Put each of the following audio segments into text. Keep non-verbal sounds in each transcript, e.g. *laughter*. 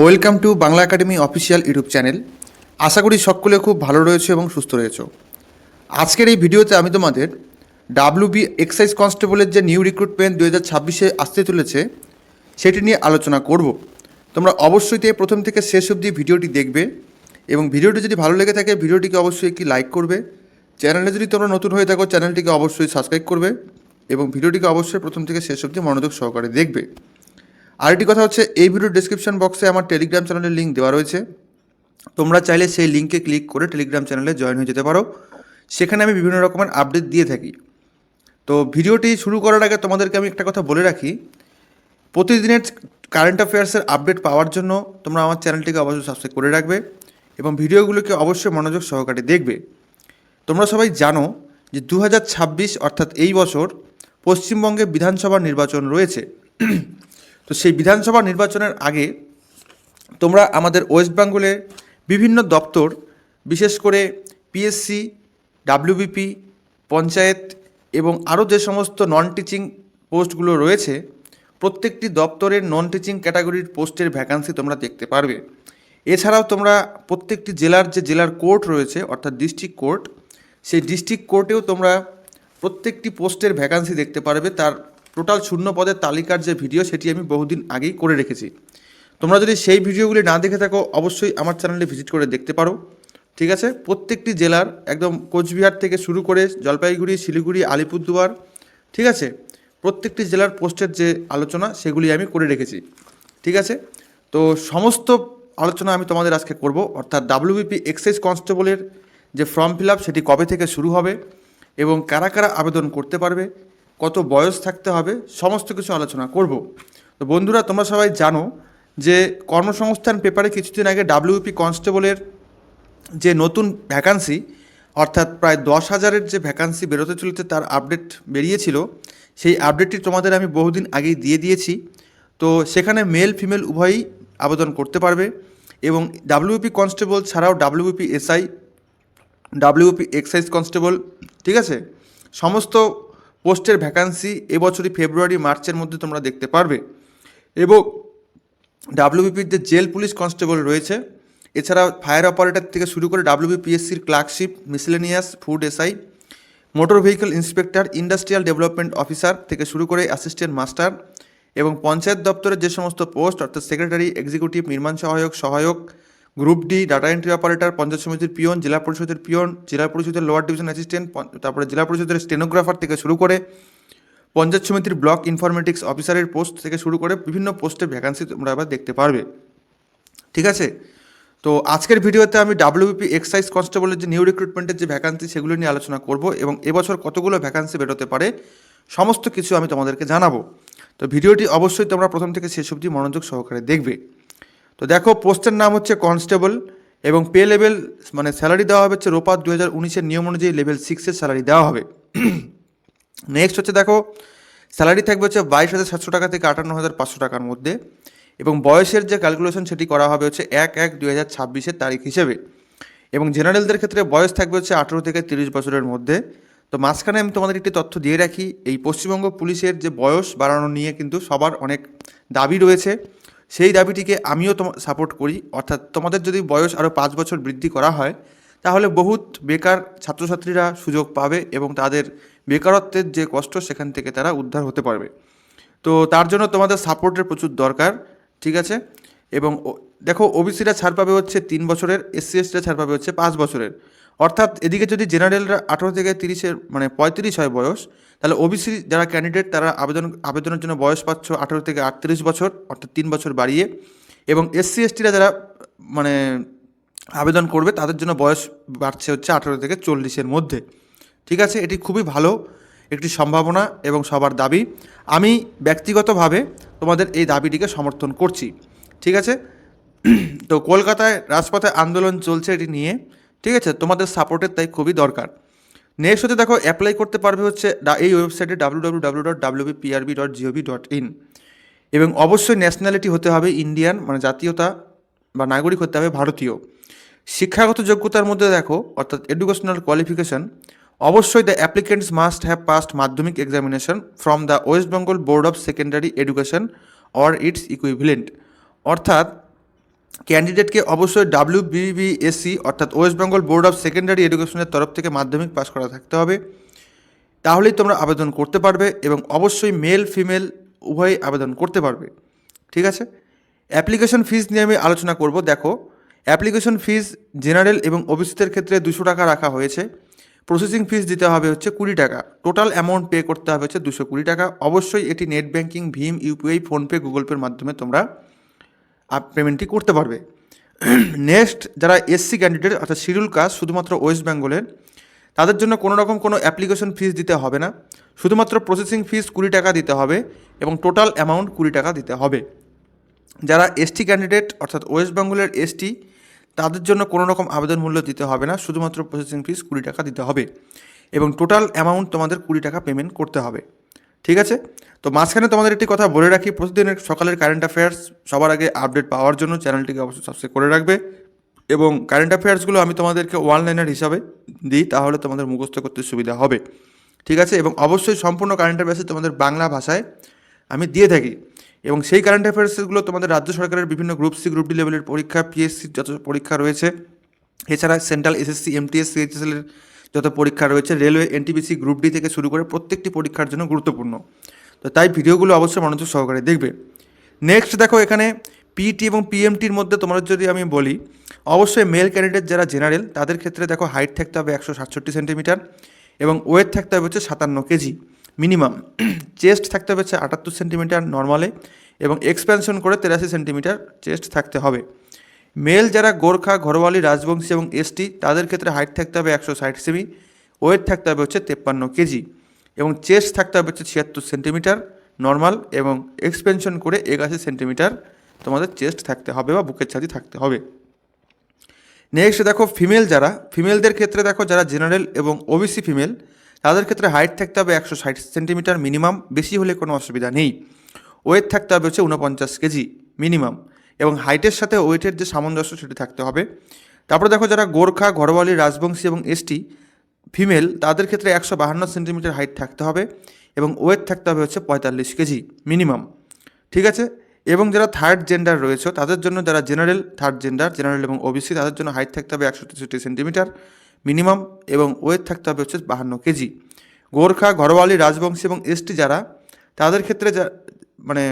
Welcome to Bangla academy official YouTube channel. আশা করি সকলে খুব ভালো রয়েছে এবং সুস্থ রয়েছে। আজকের এই ভিডিওতে আমি তোমাদের ডাব্লিউ বি এক্সাইজ কনস্টেবলের যে নিউ রিক্রুটমেন্ট দু হাজার ছাব্বিশে আসতে চলেছে, সেটি নিয়ে আলোচনা করব। তোমরা অবশ্যই তে প্রথম থেকে শেষ অবধি ভিডিওটি দেখবে এবং ভিডিওটি যদি ভালো লেগে থাকে, ভিডিওটিকে অবশ্যই একটি লাইক করবে। চ্যানেলে যদি তোমরা নতুন হয়ে থাকো, চ্যানেলটিকে অবশ্যই সাবস্ক্রাইব করবে এবং ভিডিওটিকে অবশ্যই প্রথম থেকে শেষ অবধি মনোযোগ সহকারে দেখবে। আরেকটি কথা হচ্ছে, এই ভিডিওর ডিসক্রিপশন বক্সে আমার টেলিগ্রাম চ্যানেলের লিঙ্ক দেওয়া রয়েছে। তোমরা চাইলে সেই লিঙ্কে ক্লিক করে টেলিগ্রাম চ্যানেলে জয়েন হয়ে যেতে পারো। সেখানে আমি বিভিন্ন রকমের আপডেট দিয়ে থাকি। তো ভিডিওটি শুরু করার আগে তোমাদেরকে আমি একটা কথা বলে রাখি। প্রতিদিনের কারেন্ট অ্যাফেয়ার্সের আপডেট পাওয়ার জন্য তোমরা আমার চ্যানেলটিকে অবশ্যই সাবস্ক্রাইব করে রাখবে এবং ভিডিওগুলোকে অবশ্যই মনোযোগ সহকারে দেখবে। তোমরা সবাই জানো যে দু হাজার ছাব্বিশ অর্থাৎ এই বছর পশ্চিমবঙ্গে বিধানসভা নির্বাচন রয়েছে। তো সেই বিধানসভা নির্বাচনের আগে তোমরা আমাদের ওয়েস্ট বেঙ্গলের বিভিন্ন দপ্তর, বিশেষ করে পিএসসি ডাব্লিউবিপি পঞ্চায়েত এবং আরও যে সমস্ত নন টিচিং পোস্টগুলো রয়েছে, প্রত্যেকটি দপ্তরের নন টিচিং ক্যাটাগরির পোস্টের ভ্যাকান্সি তোমরা দেখতে পারবে। এছাড়াও তোমরা প্রত্যেকটি জেলার যে জেলার কোর্ট রয়েছে, অর্থাৎ ডিস্ট্রিক্ট কোর্ট সেই ডিস্ট্রিক্ট কোর্টেও তোমরা প্রত্যেকটি পোস্টের ভ্যাকান্সি দেখতে পারবে। তার টোটাল শূন্য পদের তালিকার যে ভিডিও, সেটি আমি বহুদিন আগেই করে রেখেছি। তোমরা যদি সেই ভিডিওগুলি না দেখে থাকো, অবশ্যই আমার চ্যানেলে ভিজিট করে দেখতে পারো। ঠিক আছে? প্রত্যেকটি জেলার, একদম কোচবিহার থেকে শুরু করে জলপাইগুড়ি, শিলিগুড়ি, আলিপুরদুয়ার, ঠিক আছে? প্রত্যেকটি জেলার পোস্টের যে আলোচনা, সেগুলি আমি করে রেখেছি। ঠিক আছে? তো সমস্ত আলোচনা আমি তোমাদের আজকে করব। অর্থাৎ ডাব্লিউবিপি এক্সাইজ কনস্টেবলের যে ফর্ম ফিল আপ, সেটি কবে থেকে শুরু হবে এবং কারা কারা আবেদন করতে পারবে কত বয়স থাকতে হবে, সমস্ত কিছু আলোচনা করব। তো বন্ধুরা, তোমরা সবাই জানো যে কর্মসংস্থান পেপারে কিছুদিন আগে ডাব্লিউপি কনস্টেবলের যে নতুন ভ্যাকান্সি অর্থাৎ প্রায় দশ হাজারের যে ভ্যাকান্সি বেরোতে চলেছে তার আপডেট বেরিয়েছিল, সেই আপডেটটি তোমাদের আমি বহুদিন আগেই দিয়ে দিয়েছি। তো সেখানে মেল ফিমেল উভয়ই আবেদন করতে পারবে এবং ডাব্লিউপি কনস্টেবল ছাড়াও W P S I W P excise constable ঠিক আছে? সমস্ত পোস্টের ভ্যাকান্সি এবছরই ফেব্রুয়ারি, মার্চের মধ্যে তোমরা দেখতে পারবে। এবং ডাব্লিউবিপির যে জেল পুলিশ কনস্টেবল রয়েছে। এছাড়া ফায়ার অপারেটর থেকে শুরু করে ডাব্লিউবিপিএসসির clerkship, miscellaneous, food S I, motor vehicle inspector, industrial development officer থেকে শুরু করে অ্যাসিস্ট্যান্ট মাস্টার এবং পঞ্চায়েত দপ্তরের যে সমস্ত পোস্ট, অর্থাৎ সেক্রেটারি, এক্সিকিউটিভ, নির্মাণ সহায়ক সহায়ক group D, data entry operator, panchayat সমিতির পিয়ন, জেলা পরিষদের পিয়ন, জেলা পরিষদের লোয়ার ডিভিশন অ্যাসিস্ট্যান্ট তারপরে জেলা পরিষদের স্টেনোগ্রাফার থেকে শুরু করে পঞ্চায়েত সমিতির ব্লক ইনফরমেটিক্স অফিসারের পোস্ট থেকে শুরু করে বিভিন্ন পোস্টের ভ্যাকান্সি তোমরা আবার দেখতে পারবে। ঠিক আছে? তো আজকের ভিডিওতে আমি ডাব্লিউপি এক্সাইজ কনস্টেবলের যে নিউ রিক্রুটমেন্টের যে ভ্যাকান্সি, সেগুলো নিয়ে আলোচনা করব এবং এবছর কতগুলো ভ্যাকান্সি বেরোতে পারে, সমস্ত কিছু আমি তোমাদেরকে জানাব। তো ভিডিওটি অবশ্যই তোমরা প্রথম থেকে শেষ অবধি মনোযোগ সহকারে দেখবে। তো দেখো, পোস্টের নাম হচ্ছে কনস্টেবল এবং পে লেভেল মানে স্যালারি দেওয়া হবে হচ্ছে রোপার দু হাজার উনিশের নিয়ম অনুযায়ী লেভেল সিক্সের স্যালারি দেওয়া হবে। *clears throat* নেক্সট হচ্ছে দেখো, স্যালারি থাকবে হচ্ছে বাইশ হাজার সাতশো টাকা থেকে আটান্ন হাজার পাঁচশো টাকার মধ্যে এবং বয়সের যে ক্যালকুলেশন সেটি করা হবে হচ্ছে এক এক দুই হাজার ছাব্বিশের তারিখ হিসেবে। এবং জেনারেলদের ক্ষেত্রে বয়স থাকবে হচ্ছে আঠেরো থেকে তিরিশ বছরের মধ্যে। তো মাঝখানে আমি তোমাদের একটি তথ্য দিয়ে রাখি, এই পশ্চিমবঙ্গ পুলিশের যে বয়স বাড়ানো নিয়ে কিন্তু সবার অনেক দাবি রয়েছে। সেই দাবিটিকে আমিও সাপোর্ট করি। অর্থাৎ তোমাদের যদি বয়স আরও পাঁচ বছর বৃদ্ধি করা হয়, তাহলে বহুত বেকার ছাত্রছাত্রীরা সুযোগ পাবে এবং তাদের বেকারত্বের যে কষ্ট সেখান থেকে তারা উদ্ধার হতে পারবে। তো তার জন্য তোমাদের সাপোর্টের প্রচুর দরকার, ঠিক আছে? এবং দেখো ওবিসিরা ছাড় পাবে হচ্ছে তিন বছরের এসসি এসটিরা ছাড় পাবে হচ্ছে পাঁচ বছরের। অর্থাৎ এদিকে যদি জেনারেলরা আঠেরো থেকে তিরিশের মানে পঁয়ত্রিশ হয় বয়স, তাহলে ওবিসি যারা ক্যান্ডিডেট তারা আবেদন, আবেদনের জন্য বয়স পাচ্ছ আঠেরো থেকে আটত্রিশ বছর, অর্থাৎ তিন বছর বাড়িয়ে। এবং এসসি এসটিরা যারা মানে আবেদন করবে, তাদের জন্য বয়স বাড়ছে হচ্ছে আঠেরো থেকে চল্লিশের মধ্যে। ঠিক আছে? এটি খুবই ভালো একটি সম্ভাবনা এবং সবার দাবি। আমি ব্যক্তিগতভাবে তোমাদের এই দাবিটিকে সমর্থন করছি। ঠিক আছে? তো কলকাতায় রাজপথে আন্দোলন চলছে এটি নিয়ে। ঠিক আছে? তোমাদের সাপোর্টের তাই খুবই দরকার। নেক্সট হচ্ছে দেখো অ্যাপ্লাই করতে পারবে হচ্ছে এই ওয়েবসাইটে W W W dot W B P R B dot G O V dot in এবং অবশ্যই ন্যাশনালিটি হতে হবে ইন্ডিয়ান মানে জাতীয়তা বা নাগরিক হতে হবে ভারতীয়। শিক্ষাগত যোগ্যতার মধ্যে দেখো, অর্থাৎ এডুকেশনাল কোয়ালিফিকেশন অবশ্যই the applicants must have passed Madhyamik examination from the West Bengal board of secondary education or its equivalent অর্থাৎ ক্যান্ডিডেটকে অবশ্যই W B B S C অর্থাৎ West Bengal board of secondary এডুকেশনের তরফ থেকে মাধ্যমিক পাস করা থাকতে হবে। তাহলেই তোমরা আবেদন করতে পারবে এবং অবশ্যই মেল ফিমেল উভয়ই আবেদন করতে পারবে। ঠিক আছে? অ্যাপ্লিকেশন ফিজ নিয়ে আমি আলোচনা করব। দেখো অ্যাপ্লিকেশন ফিজ জেনারেল এবং ওবিসিদের ক্ষেত্রে দুশো টাকা রাখা হয়েছে। প্রসেসিং ফিজ দিতে হবে হচ্ছে কুড়ি টাকা। টোটাল অ্যামাউন্ট পে করতে হবে হচ্ছে দুশো কুড়ি টাকা। অবশ্যই এটি নেট ব্যাঙ্কিং ভীম, ইউপিআই, ফোনপে, গুগল পের মাধ্যমে তোমরা পেমেন্টটি করতে পারবে। নেক্সট, যারা এসসি ক্যান্ডিডেট অর্থাৎ শিডিউল কাস্ট শুধুমাত্র ওয়েস্ট বেঙ্গলের তাদের জন্য কোনো রকম কোনো অ্যাপ্লিকেশন ফিস দিতে হবে না। শুধুমাত্র প্রসেসিং ফিস কুড়ি টাকা দিতে হবে এবং টোটাল অ্যামাউন্ট কুড়ি টাকা দিতে হবে। যারা এসটি ক্যান্ডিডেট অর্থাৎ ওয়েস্ট বেঙ্গলের এসটি তাদের জন্য কোনো রকম আবেদন মূল্য দিতে হবে না। শুধুমাত্র প্রসেসিং ফিস কুড়ি টাকা দিতে হবে এবং টোটাল অ্যামাউন্ট তোমাদের কুড়ি টাকা পেমেন্ট করতে হবে। ঠিক আছে? তো মাঝখানে তোমাদের একটি কথা বলে রাখি, প্রতিদিনের সকালের কারেন্ট অ্যাফেয়ার্স সবার আগে আপডেট পাওয়ার জন্য চ্যানেলটিকে অবশ্যই সাবস্ক্রাইব করে রাখবে এবং কারেন্ট অ্যাফেয়ার্সগুলো আমি তোমাদেরকে অনলাইনের হিসাবে দিই, তাহলে তোমাদের মুখস্থ করতে সুবিধা হবে। ঠিক আছে? এবং অবশ্যই সম্পূর্ণ কারেন্ট অ্যাফেয়ার্স তোমাদের বাংলা ভাষায় আমি দিয়ে থাকি। এবং সেই কারেন্ট অ্যাফেয়ার্সগুলো তোমাদের রাজ্য সরকারের বিভিন্ন গ্রুপ সি গ্রুপ ডি লেভেলের পরীক্ষা পিএসসির যত পরীক্ষা রয়েছে, এছাড়া সেন্ট্রাল এসএসসি এমটিএস এর যত পরীক্ষা রয়েছে, রেলওয়ে এনটিপিসি গ্রুপ ডি থেকে শুরু করে প্রত্যেকটি পরীক্ষার জন্য গুরুত্বপূর্ণ। তো তাই ভিডিওগুলো অবশ্যই মনোযোগ সহকারে দেখবে। নেক্সট দেখো এখানে পিটি এবং পিএমটির মধ্যে তোমরা যদি আমি বলি, অবশ্যই মেল ক্যান্ডিডেট যারা জেনারেল তাদের ক্ষেত্রে দেখো হাইট থাকতে হবে একশো সাতষট্টি সেন্টিমিটার এবং ওয়েট থাকতে হবে হচ্ছে সাতান্ন কেজি মিনিমাম চেস্ট থাকতে হবে হচ্ছে আটাত্তর সেন্টিমিটার নর্মালে এবং এক্সপ্যানশন করে তেরাশি সেন্টিমিটার চেস্ট থাকতে হবে। মেল যারা গোর্খা, ঘরোয়ালি, রাজবংশী এবং এসটি তাদের ক্ষেত্রে হাইট থাকতে হবে একশো ষাট সেমি ওয়েট থাকতে হবে হচ্ছে তেপ্পান্ন কেজি এবং চেস্ট থাকতে হবে হচ্ছে ছিয়াত্তর সেন্টিমিটার নর্মাল এবং এক্সপেনশন করে একাশি সেন্টিমিটার তোমাদের চেস্ট থাকতে হবে বা বুকের ছাতি থাকতে হবে। নেক্সট দেখো ফিমেল যারা ফিমেলদের ক্ষেত্রে দেখো যারা জেনারেল এবং ওবিসি ফিমেল তাদের ক্ষেত্রে হাইট থাকতে হবে একশো ষাট সেন্টিমিটার মিনিমাম বেশি হলে কোনো অসুবিধা নেই। ওয়েট থাকতে হবে হচ্ছে উনপঞ্চাশ কেজি মিনিমাম এবং হাইটের সাথে ওয়েটের যে সামঞ্জস্য সেটি থাকতে হবে। তারপরে দেখো যারা গোর্খা, ঘরোয়ালি, রাজবংশী এবং এসটি ফিমেল তাদের ক্ষেত্রে একশো বাহান্ন সেন্টিমিটার হাইট থাকতে হবে এবং ওয়েট থাকতে হবে হচ্ছে পঁয়তাল্লিশ কেজি মিনিমাম ঠিক আছে? এবং যারা থার্ড জেন্ডার রয়েছে, তাদের জন্য যারা জেনারেল থার্ড জেন্ডার জেনারেল এবং ওবিসি তাদের জন্য হাইট থাকতে হবে একশো তেষট্টি সেন্টিমিটার মিনিমাম এবং ওয়েট থাকতে হবে হচ্ছে বাহান্ন কেজি। গোর্খা, ঘরোয়ালি, রাজবংশী এবং এসটি যারা, তাদের ক্ষেত্রে মানে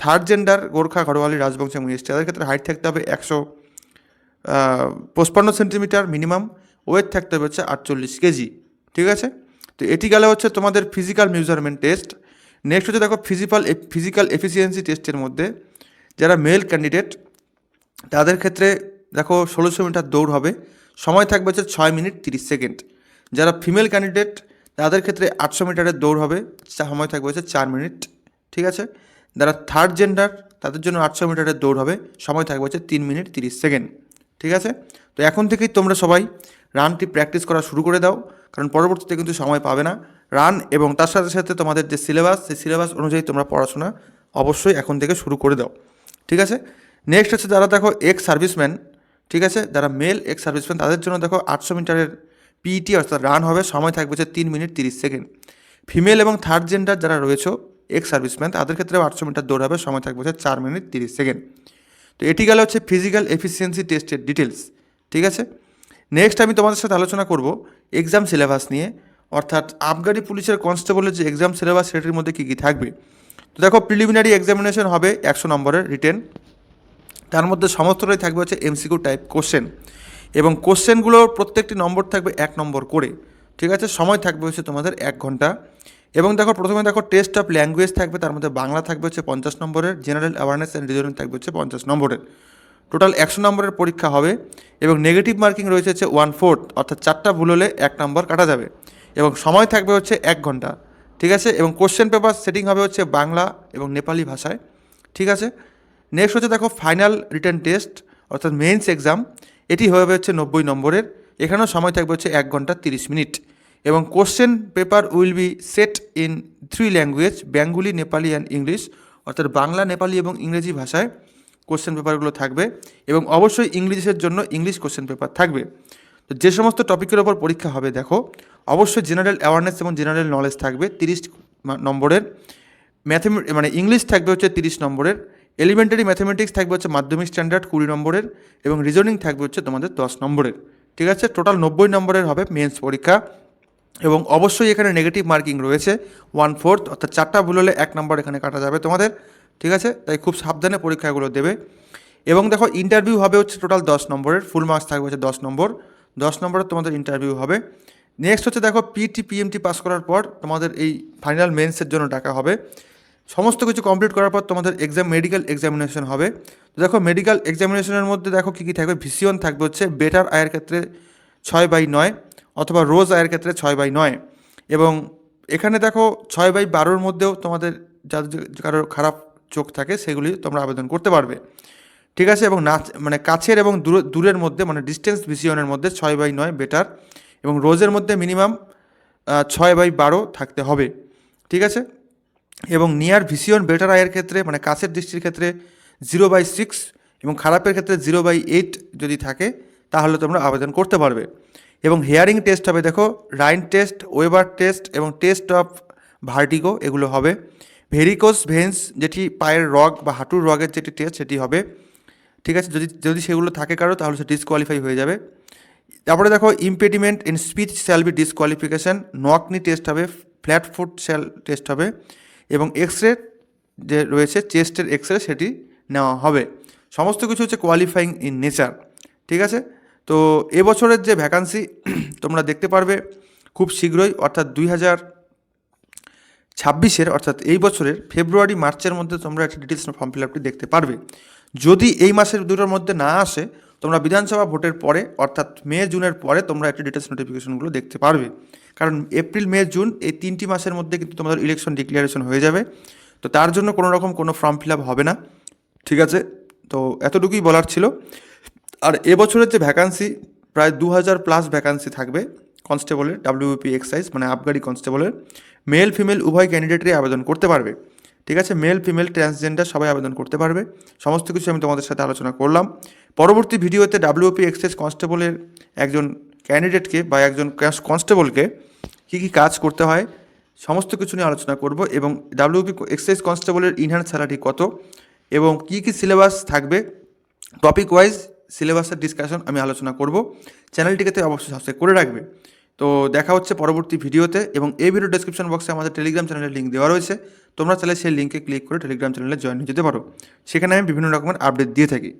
থার্ড জেন্ডার গোর্খা ঘরোয়ালি রাজবংশী এবং এসটি তাদের ক্ষেত্রে হাইট থাকতে হবে একশো পঁচপান্ন সেন্টিমিটার মিনিমাম ওয়েট থাকতে হবে হচ্ছে আটচল্লিশ কেজি, ঠিক আছে? তো এটি গেলে হচ্ছে তোমাদের ফিজিক্যাল মেজারমেন্ট টেস্ট নেক্সট হচ্ছে দেখো ফিজিক্যাল ফিজিক্যাল এফিসিয়েন্সি টেস্টের মধ্যে যারা মেল ক্যান্ডিডেট তাদের ক্ষেত্রে দেখো ষোলোশো মিটার দৌড় হবে, সময় থাকবে হচ্ছে ছয় মিনিট তিরিশ সেকেন্ড। যারা ফিমেল ক্যান্ডিডেট তাদের ক্ষেত্রে আটশো মিটারের দৌড় হবে, সময় থাকবে হচ্ছে চার মিনিট ঠিক আছে? যারা থার্ড জেন্ডার তাদের জন্য আটশো মিটারের দৌড় হবে। সময় থাকবে হচ্ছে তিন মিনিট তিরিশ সেকেন্ড। ঠিক আছে? তো এখন থেকেই তোমরা সবাই রানটি প্র্যাকটিস করা শুরু করে দাও, কারণ পরবর্তীতে কিন্তু সময় পাবে না। রান এবং তার সাথে সাথে তোমাদের যে সিলেবাস সেই সিলেবাস অনুযায়ী তোমরা পড়াশোনা অবশ্যই এখন থেকে শুরু করে দাও। ঠিক আছে? নেক্সট হচ্ছে যারা দেখো এক্স সার্ভিসম্যান ঠিক আছে? যারা মেল এক্স সার্ভিসম্যান তাদের জন্য দেখো আটশো মিটারের পিইটি অর্থাৎ রান হবে। সময় থাকবে হচ্ছে তিন মিনিট তিরিশ সেকেন্ড। ফিমেল এবং থার্ড জেন্ডার যারা রয়েছে এক্স সার্ভিসম্যান, তাদের ক্ষেত্রেও আটশো মিটার দৌড় হবে সময় থাকবে হচ্ছে চার মিনিট তিরিশ সেকেন্ড। তো এটি গেল হচ্ছে ফিজিক্যাল এফিসিয়েন্সি টেস্টের ডিটেলস ঠিক আছে? নেক্সট আমি তোমাদের সাথে আলোচনা করব এক্সাম সিলেবাস নিয়ে। অর্থাৎ আবগারি পুলিশের কনস্টেবলের যে এক্সাম সিলেবাস সেটির মধ্যে কী কী থাকবে? তো দেখো প্রিলিমিনারি এক্সামিনেশন হবে একশো নম্বরের রিটেন তার মধ্যে সমস্তটাই থাকবে হচ্ছে এমসিকিউ টাইপ কোশ্চেন এবং কোশ্চেনগুলোর প্রত্যেকটি নম্বর থাকবে এক নম্বর করে, ঠিক আছে? সময় থাকবে হচ্ছে তোমাদের এক ঘণ্টা। এবং দেখো, প্রথমে দেখো টেস্ট অফ ল্যাঙ্গুয়েজ থাকবে, তার মধ্যে বাংলা থাকবে হচ্ছে পঞ্চাশ নম্বরের জেনারেল অ্যাওয়ারনেস অ্যান্ড রিজনিং থাকবে হচ্ছে পঞ্চাশ নম্বরের। টোটাল একশো নম্বরের পরীক্ষা হবে এবং নেগেটিভ মার্কিং রয়েছে হচ্ছে ওয়ান ফোর্থ অর্থাৎ চারটা ভুল হলে এক নম্বর কাটা যাবে। এবং সময় থাকবে হচ্ছে এক ঘণ্টা, ঠিক আছে? এবং কোশ্চেন পেপার সেটিং হবে হচ্ছে বাংলা এবং নেপালি ভাষায়, ঠিক আছে? নেক্সট হচ্ছে দেখো ফাইনাল রিটার্ন টেস্ট অর্থাৎ মেন্স এক্সাম এটি হবে হচ্ছে নব্বই নম্বরের, এখানেও সময় থাকবে হচ্ছে এক ঘণ্টা তিরিশ মিনিট। এবং question paper will be set in three language Bengali Nepali and English অর্থাৎ বাংলা নেপালি এবং ইংরেজি ভাষায় কোশ্চেন পেপারগুলো থাকবে এবং অবশ্যই ইংলিশের জন্য ইংলিশ কোশ্চেন পেপার থাকবে। তো যে সমস্ত টপিকের ওপর পরীক্ষা হবে, দেখো, অবশ্যই জেনারেল অ্যাওয়ারনেস এবং জেনারেল নলেজ থাকবে তিরিশ নম্বরের। ম্যাথমে মানে ইংলিশ থাকবে হচ্ছে তিরিশ নম্বরের। এলিমেন্টারি ম্যাথমেটিক্স থাকবে হচ্ছে মাধ্যমিক স্ট্যান্ডার্ড কুড়ি নম্বরের এবং রিজনিং থাকবে হচ্ছে তোমাদের দশ নম্বরের। ঠিক আছে? টোটাল নব্বই নম্বরের হবে মেন্স পরীক্ষা। এবং অবশ্যই এখানে নেগেটিভ মার্কিং রয়েছে ওয়ান ফোর্থ অর্থাৎ চারটা ভুল হলে এক নম্বর এখানে কাটা যাবে তোমাদের, ঠিক আছে? তাই খুব সাবধানে পরীক্ষাগুলো দেবে। এবং দেখো ইন্টারভিউ হবে হচ্ছে টোটাল দশ নম্বরের ফুল মার্কস থাকবে হচ্ছে দশ নম্বর। দশ নম্বরে তোমাদের ইন্টারভিউ হবে। নেক্সট হচ্ছে দেখো পিটি পিএমটি পাস করার পর তোমাদের এই ফাইনাল মেন্সের জন্য ডাকা হবে। সমস্ত কিছু কমপ্লিট করার পর তোমাদের এক্সাম মেডিকেল এক্সামিনেশন হবে। তো দেখো মেডিকেল এক্সামিনেশনের মধ্যে দেখো কী কী থাকবে? ভিসিয়ন থাকবে হচ্ছে বেটার আয়ের ক্ষেত্রে ছয় বাই নয়। অথবা রোজ আয়ের ক্ষেত্রে ছয় বাই নয়। এবং এখানে দেখো ছয় বাই বারোর মধ্যেও তোমাদের যাদের কারোর খারাপ চোখ থাকে সেগুলি তোমরা আবেদন করতে পারবে। ঠিক আছে? এবং নাচ মানে কাছের এবং দূর, দূরের মধ্যে মানে ডিস্টেন্স ভিসিয়নের মধ্যে ছয় বাই নয় বেটার এবং রোজের মধ্যে মিনিমাম ছয় বাই বারো থাকতে হবে। ঠিক আছে? এবং নিয়ার ভিসিয়ন বেটার আয়ের ক্ষেত্রে মানে কাছের দৃষ্টির ক্ষেত্রে জিরো বাই সিক্স এবং খারাপের ক্ষেত্রে জিরো বাই এইট যদি থাকে, তাহলে তোমরা আবেদন করতে পারবে। এবং হেয়ারিং টেস্ট হবে, দেখো রাইন টেস্ট ওয়েবার টেস্ট এবং টেস্ট অফ ভার্টিগো এগুলো হবে। ভেরিকোস ভেন্স যেটি পায়ের রগ বা হাঁটুর রগের যেটি টেস্ট সেটি হবে। ঠিক আছে? যদি যদি সেগুলো থাকে কারও, তাহলে সে ডিসকোয়ালিফাই হয়ে যাবে। তারপরে দেখো impediment in speech shall be disqualification knock knee test হবে ফ্ল্যাট ফুট শ্যাল টেস্ট হবে এবং এক্স রে যে রয়েছে চেস্টের এক্স রে সেটি নেওয়া হবে। সমস্ত কিছু হচ্ছে কোয়ালিফাইং ইন নেচার ঠিক আছে? তো এবছরের যে ভ্যাকান্সি *clears throat* তোমরা দেখতে পারবে, খুব শীঘ্রই, অর্থাৎ দুই হাজার ছাব্বিশের, অর্থাৎ এই বছরের ফেব্রুয়ারি, মার্চের মধ্যে তোমরা একটা ডিটেলস ফর্ম ফিল আপটি দেখতে পারবে। যদি এই মাসের দুটোর মধ্যে না আসে, তোমরা বিধানসভা ভোটের পরে, অর্থাৎ মে, জুনের পরে তোমরা একটা ডিটেলস নোটিফিকেশনগুলো দেখতে পারবে। কারণ এপ্রিল, মে, জুন এই তিনটি মাসের মধ্যে কিন্তু তোমাদের ইলেকশন ডিক্লারেশন হয়ে যাবে। তো তার জন্য কোনো রকম কোনো ফর্ম ফিল আপ হবে না। ঠিক আছে? তো এতটুকুই বলার ছিল। আর এবছরের যে ভ্যাকান্সি প্রায় দু হাজার প্লাস ভ্যাকান্সি থাকবে কনস্টেবলের ডাব্লিউপি এক্সাইজ মানে আবগারি কনস্টেবলের মেল ফিমেল উভয় ক্যান্ডিডেটই আবেদন করতে পারবে। ঠিক আছে? মেল ফিমেল ট্রান্সজেন্ডার সবাই আবেদন করতে পারবে। সমস্ত কিছু আমি তোমাদের সাথে আলোচনা করলাম। পরবর্তী ভিডিওতে ডাব্লিউপি এক্সাইজ কনস্টেবলের একজন ক্যান্ডিডেটকে বা একজন কনস্টেবলকে কী কী কাজ করতে হয়, সমস্ত কিছু নিয়ে আলোচনা করব এবং ডাব্লিউপি এক্সাইজ কনস্টেবলের ইনহ্যান্ড স্যালারি কত এবং কী কী সিলেবাস থাকবে টপিক ওয়াইজ সিলেবাসের ডিসকাশন আমি আলোচনা করব। চ্যানেলটিকে তো অবশ্যই সাবস্ক্রাইব করে রাখবে। তো দেখা হচ্ছে পরবর্তী ভিডিওতে এবং এই ভিডিও ডিসক্রিপশন বক্সে আমাদের টেলিগ্রাম চ্যানেলের লিঙ্ক দেওয়া রয়েছে। তোমরা চাইলে সেই লিঙ্কে ক্লিক করে টেলিগ্রাম চ্যানেলে জয়েন হয়ে যেতে পারো। সেখানে আমি বিভিন্ন রকমের আপডেট দিয়ে থাকি।